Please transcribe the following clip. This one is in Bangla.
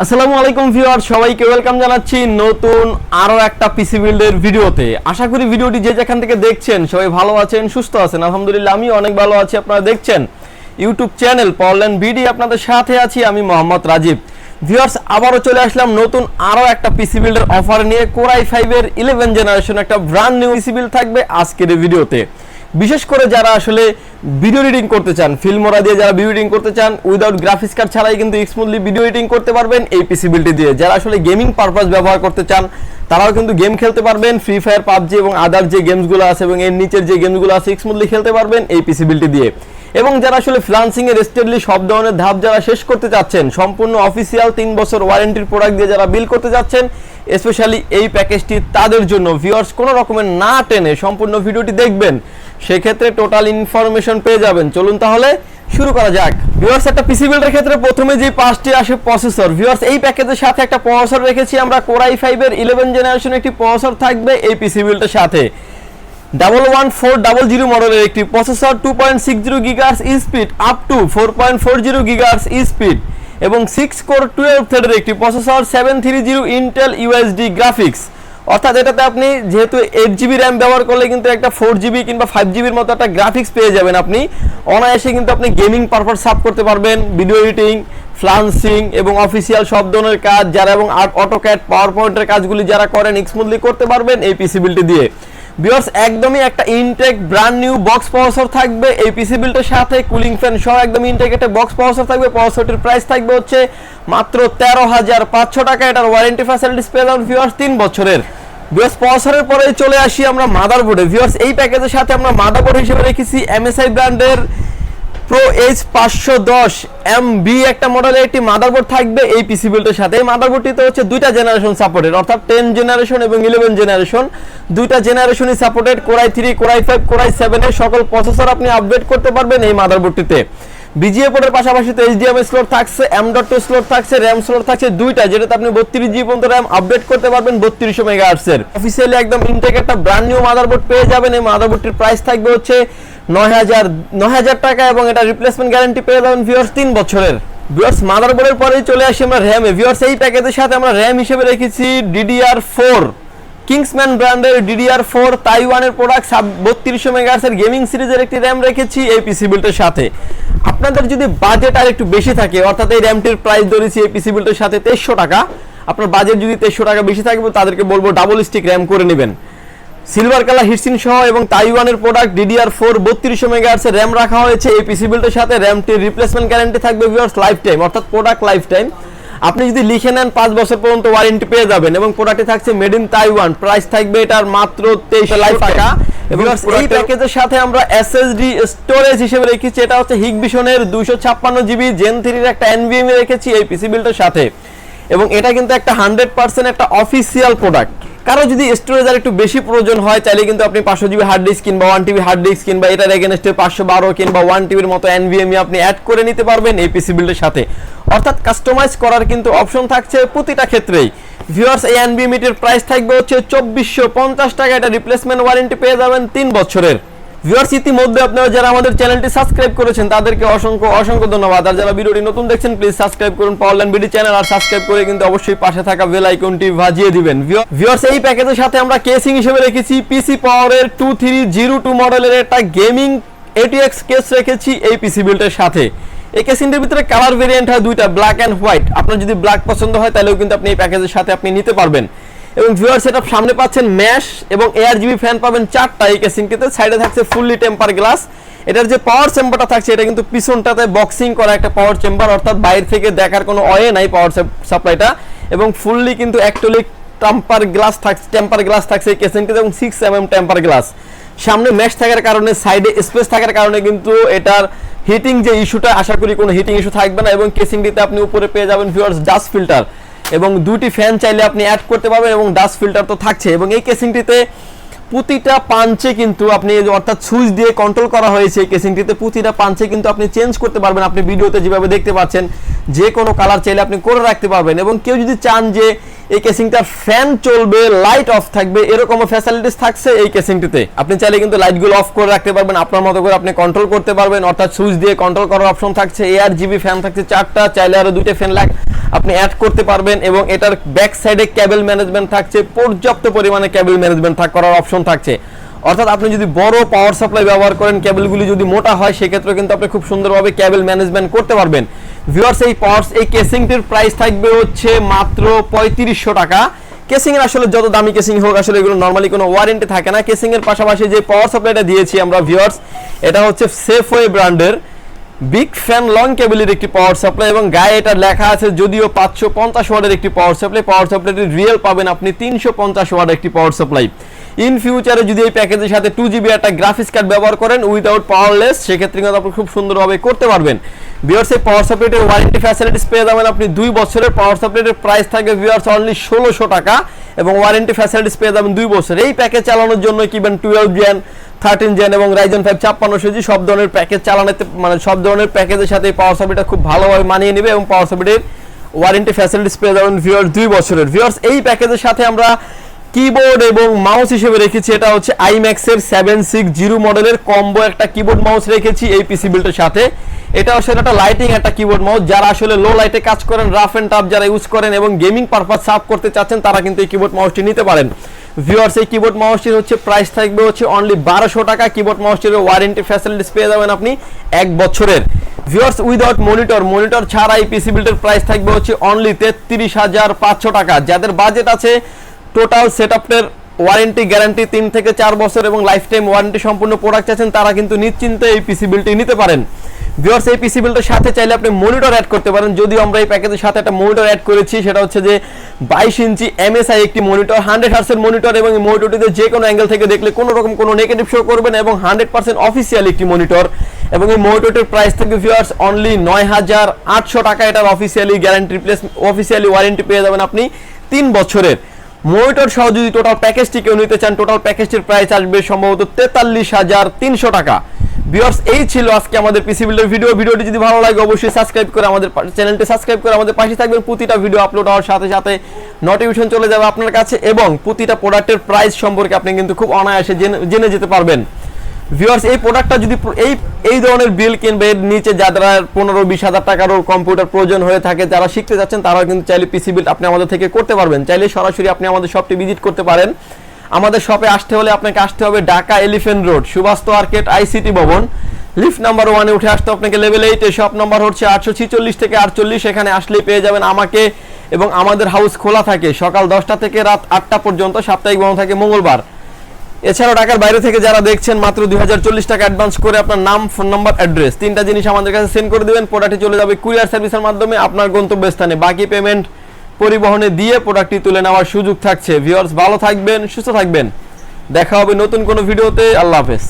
আসসালামু আলাইকুম ভিউয়ার সবাইকে ওয়েলকাম জানাচ্ছি নতুন আরও একটা পিসি বিল্ডের ভিডিওতে। আশা করি ভিডিওটি যে যেখান থেকে দেখছেন সবাই ভালো আছেন, সুস্থ আছেন। আলহামদুলিল্লাহ আমি অনেক ভালো আছি, আপনারা দেখছেন ইউটিউব চ্যানেল পাওয়ারল্যান্ড বিডি আপনাদের সাথে আছি আমি মোহাম্মদ রাজীব। ভিউয়ার্স, আবারও চলে আসলাম নতুন আরও একটা পিসি বিল্ডের অফার নিয়ে। কোরাই ফাইভের ইলেভেন জেনারেশন একটা ব্র্যান্ড নিউ পিসি বিল্ড থাকবে আজকের ভিডিওতে। বিশেষ করে যারা আসলে ভিডিও এডিটিং করতে চান ফিল্মোরা দিয়ে যারা ভিডিও এডিটিং করতে চান উইদাউট গ্রাফিক্স কার্ড ছাড়াই কিন্তু স্মুথলি ভিডিও এডিটিং করতে পারবেন এই পিসিবিলিটি দিয়ে। যারা আসলে গেমিং পারপাস ব্যবহার করতে চান, তারাও কিন্তু গেম খেলতে পারবেন ফ্রি ফায়ার পাবজি এবং আদার যে গেমসগুলো আছে এবং এর নিচের যে গেমসগুলো আছে স্মুথলি খেলতে পারবেন এই পিসিবিলিটি দিয়ে। এবং যারা আসলে ফ্লান্সিং এর স্টেডলি সব ধরনের ধাপ যারা শেষ করতে চাচ্ছেন, সম্পূর্ণ অফিসিয়াল তিন বছর ওয়ারেন্টির প্রোডাক্ট দিয়ে যারা বিল করতে যাচ্ছেন স্পেশালি এই প্যাকেজটি তাদের জন্য। ভিউয়ার্স কোনো রকমের না টেনে সম্পূর্ণ ভিডিওটি দেখবেন। সেক্ষেত্রে টোটাল ইনফরমেশন পেয়ে যাবেন। চলুন তাহলে শুরু করা যাক। ভিউয়ার্স একটা পিসি বিল্ডের ক্ষেত্রে প্রথমে যে পাঁচটি আসে প্রসেসর ভিউয়ার্স এই প্যাকেজের সাথে একটা প্রসেসর রেখেছি আমরা। কোরাই ফাইভের ইলেভেন জেনারেশন একটি প্রসেসর থাকবে এই পিসি বিল্ডের সাথে। Double one four double zero মডেলের একটি processor two point six zero gigahertz speed up to four point four zero gigahertz speed এবং সিক্স কোর টুয়েলভ থ্রেডের একটি processor seven three zero Intel UHD graphics অর্থাৎ এটাতে আপনি যেহেতু এইট জিবি র্যাম ব্যবহার করলে কিন্তু একটা ফোর জিবি কিংবা ফাইভ জিবির মতো একটা গ্রাফিক্স পেয়ে যাবেন আপনি। অনায়াসে কিন্তু আপনি গেমিং পারপাস সাপ করতে পারবেন ভিডিও এডিটিং ফ্লান্সিং এবং অফিসিয়াল সব ধরনের কাজ যারা এবং অটোক্যাট পাওয়ার পয়েন্টের কাজগুলি যারা করেন স্মুথলি করতে পারবেন এই পিসিবিলিটি দিয়ে। বিয়স একদমই একটা intact brand new box processor থাকবে। এই পিসি বিলটার সাথে কুলিং ফ্যান সহ একদম ইনটেক একটা বক্স প্রসেসর থাকবে। প্রসেসরটির প্রাইস থাকবে হচ্ছে মাত্র তেরো হাজার পাঁচশো টাকা। এটার ওয়ারেন্টি ফ্যাসিলিটিস পেয়ে যাবেন ভিউয়ার্স তিন বছরের। ভিউয়ার্স প্রসেসরের পরে চলে আসি আমরা মাদারবোর্ডে ভিউয়ার্স এই প্যাকেজের সাথে আমরা মাদারবোর্ড হিসেবে রেখেছি এমএসআই ব্র্যান্ডের প্রো এইচ পাঁচশো দশ এম বি একটা মডেলের একটি মাদারবোর্ড থাকবে এই পিসি বিল্ডের সাথে। এই মাদারবোর্ডটিতে হচ্ছে দুইটা জেনারেশন সাপোর্টেড অর্থাৎ টেন জেনারেশন এবং ইলেভেন জেনারেশন দুইটা জেনারেশনই supported core i three core i five core i সেভেনের সকল প্রসেসর আপনি আপডেট করতে পারবেন এই মাদারবোর্ডটিতে বিজিএ পোর্টের পাশাপাশি তো এইচডিএমআই স্লোট থাকছে এম ডট টু স্লোট থাকছে র্যাম স্লোট থাকছে দুইটা, যেটাতে আপনি বত্রিশ জিবি পর্যন্ত র্যাম আপডেট করতে পারবেন বত্রিশশো মেগাহার্টসের অফিসিয়ালি একদম ইনটেক একটা ব্র্যান্ড নিউ মাদারবোর্ড পেয়ে যাবেন। এই মাদারবোর্ডটির প্রাইস থাকবে হচ্ছে নয় হাজার নয় হাজার টাকা এবং এটা রিপ্লেসমেন্ট গ্যারান্টি পেয়ে যাবেন ভিউয়ার্স তিন বছরের। ভিউয়ার্স মাদারবোর্ডের পরেই চলে আসি আমরা র্যামে ভিউয়ার্স এই প্যাকেজের সাথে আমরা র্যাম হিসেবে রেখেছি ডিডিআর ফোর কিংসম্যান ব্র্যান্ডের ডিডিআর ফোর তাইওয়ানের প্রোডাক্ট বত্রিশশো মেগাহার্সের গেমিং সিরিজের একটি র্যাম রেখেছি এই পিসি বিল্টের সাথে। আপনাদের যদি বাজেট আর একটু বেশি থাকে, অর্থাৎ এই র্যামটির প্রাইস ধরেছি এই পিসি বিল্টের সাথে তেইশশো টাকা, আপনার বাজেট যদি তেইশশো টাকা বেশি থাকবে তাদেরকে বলব ডাবল স্টিক র্যাম করে নেবেন। সিলভার কালার হিটসিন সহ এবং তাইওয়ানের প্রোডাক্ট ডিডিআর ফোর বত্রিশশো মেগাহার্সের র্যাম রাখা হয়েছে। এই পিসি বিল্টের সাথে র্যামটির রিপ্লেসমেন্ট গ্যারান্টি থাকবে ভিউয়ার্স লাইফ টাইম অর্থাৎ প্রোডাক্ট লাইফ টাইম আপনি যদি লিখে নেন পাঁচ বছর পর্যন্ত ওয়ারেন্টি পেয়ে যাবেন এবং প্রোডাক্টটি থাকছে মেড ইন তাইওয়ান প্রাইস থাকবে এটার মাত্র তেইশ লাইফ টাকা। এবং এই প্যাকেজের সাথে আমরা এসএসডি স্টোরেজ হিসেবে রেখেছি। এটা হচ্ছে হিগবিশনের দুইশো ছাপ্পান্ন জিবি জেন থ্রির একটা এনভিএমই রেখেছি এই পিসি বিল্টের সাথে। এবং এটা কিন্তু একটা হান্ড্রেড পার্সেন্ট একটা অফিসিয়াল প্রোডাক্ট কারও যদি স্টোরেজ আর একটু বেশি প্রয়োজন হয়, চাইলে কিন্তু আপনি পাঁচশো জিবি হার্ড ডিস্ক কিংবা ওয়ান টিবি হার্ড ডিস্ক কিংবা এটার এগেনস্টে পাঁচশো বারো কিংবা ওয়ান টিবির মতো এনভিএমই আপনি অ্যাড করে নিতে পারবেন এই পিসি বিল্ডের সাথে। অর্থাৎ কাস্টমাইজ করার কিন্তু অপশন থাকছে প্রতিটা ক্ষেত্রেই। ভিউয়ার্স এই এনভিএমিটির প্রাইস থাকবে হচ্ছে চব্বিশশো পঞ্চাশ টাকা। এটা রিপ্লেসমেন্ট ওয়ারেন্টি পেয়ে যাবেন তিন বছরের। ভিউয়ার্স ইতিমধ্যে আপনারা যারা আমাদের চ্যানেলটি সাবস্ক্রাইব করেছেন, তাদেরকে অসংখ্য অসংখ্য ধন্যবাদ। আর যারা ভিডিওটি নতুন দেখছেন প্লিজ সাবস্ক্রাইব করুন। পাওয়ারল্যান্ড বিডি চ্যানেল আর সাবস্ক্রাইব করে কিন্তু অবশ্যই পাশে থাকা বেল আইকনটি বাজিয়ে দিবেন। ভিউয়ার্স এই প্যাকেজের সাথে আমরা কেসিং হিসেবে রেখেছি পিসি পাওয়ারের টু থ্রি জিরো টু মডেলের একটা গেমিং এটিএক্স কেস রেখেছি এই পিসি বিল্টের সাথে। এই কেসিংটির ভিতরে কালার ভেরিয়েন্ট হয় দুইটা ব্ল্যাক অ্যান্ড হোয়াইট আপনার যদি ব্ল্যাক পছন্দ হয়, তাহলেও কিন্তু আপনি এই প্যাকেজের সাথে আপনি নিতে পারবেন। এবং ভিউয়ার সেটআপ সামনে পাচ্ছেন ম্যাশ এবং এয়ার জিবি ফ্যান পাবেন চারটা। এই কেসিংটিতে সাইডে থাকছে ফুললি টেম্পার গ্লাস এটার যে পাওয়ার চেম্বারটা থাকছে, এটা কিন্তু পিছনটাতে বক্সিং করা একটা পাওয়ার চেম্বার অর্থাৎ বাইরে থেকে দেখার কোনো অয়ে নাই পাওয়ার সাপ্লাইটা এবং ফুললি কিন্তু অ্যাক্টোলিক টেম্পার গ্লাস থাকছে টেম্পার গ্লাস থাকছে এই কেসিংটিতে এবং six M M temper glass সামনে ম্যাশ থাকার কারণে সাইডে স্পেস থাকার কারণে কিন্তু এটার হিটিং যে ইস্যুটা আশা করি কোনো হিটিং ইস্যু থাকবে না। এবং কেসিংটিতে আপনি উপরে পেয়ে যাবেন ভিউয়ার্স ডাস্ট ফিল্টার এবং দুটি ফ্যান চাইলে আপনি অ্যাড করতে পারবেন এবং ডাস্ট ফিল্টার তো থাকছে। এবং এই কেসিংটিতে প্রতিটা পাঞ্চে কিন্তু আপনি অর্থাৎ সুইচ দিয়ে কন্ট্রোল করা হয়েছে, এই কেসিংটিতে প্রতিটা পাঞ্চে কিন্তু আপনি চেঞ্জ করতে পারবেন। আপনি ভিডিওতে যেভাবে দেখতে পাচ্ছেন, যে কোনো কালার চাইলে আপনি করে রাখতে পারবেন। এবং কেউ যদি চান যে এই কেসিংটার ফ্যান চলবে লাইট অফ থাকবে, এরকমও ফ্যাসিলিটিস থাকছে এই কেসিংটিতে আপনি চাইলে কিন্তু লাইটগুলো অফ করে রাখতে পারবেন। আপনার মতো করে আপনি কন্ট্রোল করতে পারবেন। অর্থাৎ সুইচ দিয়ে কন্ট্রোল করার অপশন থাকছে। এয়ার জিবি ফ্যান থাকছে চারটা, চাইলে আরও দুইটা ফ্যান লাগ আপনি অ্যাড করতে পারবেন এবং এটার ব্যাক সাইডে ক্যাবেল ম্যানেজমেন্ট থাকছে, পর্যাপ্ত পরিমাণে ক্যাবেল ম্যানেজমেন্ট থাক করার অপশন থাকছে। অর্থাৎ আপনি যদি বড় পাওয়ার সাপ্লাই ব্যবহার করেন কেবলগুলি যদি মোটা হয় সেক্ষেত্রে কিন্তু আপনি খুব সুন্দরভাবে ক্যাবেল ম্যানেজমেন্ট করতে পারবেন। ভিউয়ার্স এই পাওয়ার এই কেসিংটির প্রাইস থাকবে হচ্ছে মাত্র পঁয়ত্রিশশো টাকা। কেসিং এর আসলে যত দামি কেসিং হোক, আসলে এগুলো নর্মালি কোনো ওয়ারেন্টি থাকে না। কেসিং এর পাশাপাশি যে পাওয়ার সাপ্লাইটা দিয়েছি আমরা ভিউয়ার্স এটা হচ্ছে সেফওয়ে ব্র্যান্ডের বিগ ফ্যান লং কেবলের একটি পাওয়ার সাপ্লাই এবং গায়ে এটা লেখা আছে যদিও পাঁচশো পঞ্চাশ ওয়ার্ডের একটি পাওয়ার সাপ্লাই পাওয়ার সাপ্লাইটি রিয়েল পাবেন আপনি তিনশো পঞ্চাশ ওয়ার্ডের একটি পাওয়ার সাপ্লাই ইন ফিউচারে যদি এই প্যাকেজের সাথে টু জিবি একটা গ্রাফিক্স কার্ড ব্যবহার করেন উইদাউট পাওয়ারলেস সেক্ষেত্রে কিন্তু আপনি খুব সুন্দরভাবে করতে পারবেন। ভিওর্স এই পাওয়ার সাপ্লাইটের ওয়ারেন্টি ফ্যাসিলিটিস পেয়ে যাবেন আপনি দুই বছরের। পাওয়ার সাপ্লাইটের প্রাইস থাকবে ভিওর্স অনলি ষোলোশো টাকা এবং ওয়ারেন্টি ফ্যাসিলিটিস পেয়ে যাবেন দুই বছর এই প্যাকেজ চালানোর জন্য কিবেন টুয়েলভ জেন থার্টিন জেন এবং রাইজন ফাইভ ছাপ্পান্ন সিজি সব ধরনের প্যাকেজ চালানোতে মানে সব ধরনের প্যাকেজের সাথে এই পাওয়ার সাপ্লাইটা খুব ভালোভাবে মানিয়ে নেবে এবং পাওয়ার সাপ্লাইটের ওয়ারেন্টি ফ্যাসিলিটিস পেয়ে যাবেন ভিওর্স দুই বছরের। ভিওর্স এই প্যাকেজের সাথে আমরা কিবোর্ড এবং মাউস হিসেবে রেখেছি। এটা হচ্ছে আইম্যাক্সের সেভেন সিক্স জিরো মডেলের কম্বো একটা কিবোর্ড মাউস রেখেছি এই পিসি বিল্টের সাথে। এটা আসলে একটা লাইটিং একটা কিবোর্ড মাউস যারা আসলে লো লাইটে কাজ করেন রাফ অ্যান্ড টাফ যারা ইউজ করেন এবং গেমিং পারপাস সার্ভ করতে চাচ্ছেন, তারা কিন্তু এই কিবোর্ড মাউসটি নিতে পারেন। ভিউয়ার্স এই কিবোর্ড মাউসটির হচ্ছে প্রাইস থাকবে হচ্ছে অনলি বারোশো টাকা। কিবোর্ড মাউসটির ওয়ারেন্টি ফ্যাসিলিটিস পেয়ে যাবেন আপনি এক বছরের। ভিউয়ার্স উইদাউট মনিটর মনিটর ছাড়া এই পিসি বিল্টের প্রাইস থাকবে হচ্ছে অনলি তেত্রিশ হাজার পাঁচশো টাকা। যাদের বাজেট আছে টোটাল সেটআপের ওয়ারেন্টি গ্যারান্টি তিন থেকে চার বছর এবং লাইফ টাইম ওয়ারেন্টি সম্পূর্ণ প্রোডাক্ট আছেন তারা কিন্তু নিশ্চিন্তে এই পিসি বিলটি নিতে পারেন। ভিউয়ার্স এই পিসি বিলটার সাথে চাইলে আপনি মনিটর অ্যাড করতে পারেন। যদিও আমরা এই প্যাকেজের সাথে একটা মনিটর অ্যাড করেছি, সেটা হচ্ছে যে বাইশ ইঞ্চি এমএসআই একটি মনিটর হান্ড্রেড হার্সের মনিটর এবং এই মনিটরটিতে যে কোনো অ্যাঙ্গেল থেকে দেখলে কোনো রকম কোনো নেগেটিভ শো করবে না এবং হান্ড্রেড পার্সেন্ট অফিসিয়াল একটি মনিটর এবং এই মনিটরটির প্রাইস থাকবে ভিউয়ার্স অনলি নয় হাজার আটশো টাকা এটার officially guarantee plus officially warranty পেয়ে যাবেন আপনি তিন বছরের। মনিটর সহ যদি টোটাল প্যাকেজটি কেউ নিতে চান টোটাল প্যাকেজটির প্রাইস আসবে সম্ভবত তেতাল্লিশ হাজার তিনশো টাকা। বিয়ার্স এই ছিল আজকে আমাদের পিসি বিল্ডের ভিডিও ভিডিওটি যদি ভালো লাগে, অবশ্যই সাবস্ক্রাইব করে আমাদের চ্যানেলটি সাবস্ক্রাইব করে আমাদের পাশে থাকবেন। প্রতিটা ভিডিও আপলোড হওয়ার সাথে সাথে নোটিফিকেশন চলে যাবে আপনার কাছে এবং প্রতিটা প্রোডাক্টের প্রাইস সম্পর্কে আপনি কিন্তু খুব অনায়াসে জেনে জেনে যেতে পারবেন। ভিউয়ার্স এই প্রোডাক্টটা যদি এই এই ধরনের বিল কিনবে, এর নিচে যারা পনেরো বিশ হাজার টাকারও কম্পিউটার প্রয়োজন হয়ে থাকে, যারা শিখতে যাচ্ছেন, তারাও কিন্তু চাইলে পিসি বিল আপনি আমাদের থেকে করতে পারবেন। চাইলে সরাসরি আপনি আমাদের শপটি ভিজিট করতে পারেন। আমাদের শপে আসতে হলে আপনাকে আসতে হবে Dhaka Elephant Road Subastu market ICT ভবন। লিফট নাম্বার ওয়ানে উঠে আসতে আপনাকে লেভেল এইটে শপ নাম্বার হচ্ছে আটশো ছিচল্লিশ থেকে আটচল্লিশ। এখানে আসলে পেয়ে যাবেন আমাকে এবং আমাদের হাউস খোলা থাকে সকাল দশটা থেকে রাত আটটা পর্যন্ত, সাপ্তাহিক বন্ধ থাকে মঙ্গলবার। এছাড়াও ঢাকার বাইরে থেকে যারা দেখছেন মাত্র দুই হাজার চল্লিশ টাকা অ্যাডভান্স করে আপনার নাম ফোন নাম্বার অ্যাড্রেস তিনটা জিনিস আমাদের কাছে সেন্ড করে দিবেন। প্রোডাক্টটি চলে যাবে কুরিয়ার সার্ভিসের মাধ্যমে আপনার গন্তব্যস্থানে। বাকি পেমেন্ট পরিবহনে দিয়ে প্রোডাক্টটি তুলে নেওয়ার সুযোগ থাকছে। ভিউয়ার্স ভালো থাকবেন, সুস্থ থাকবেন। দেখা হবে নতুন কোনো ভিডিওতে। আল্লাহ হাফেজ।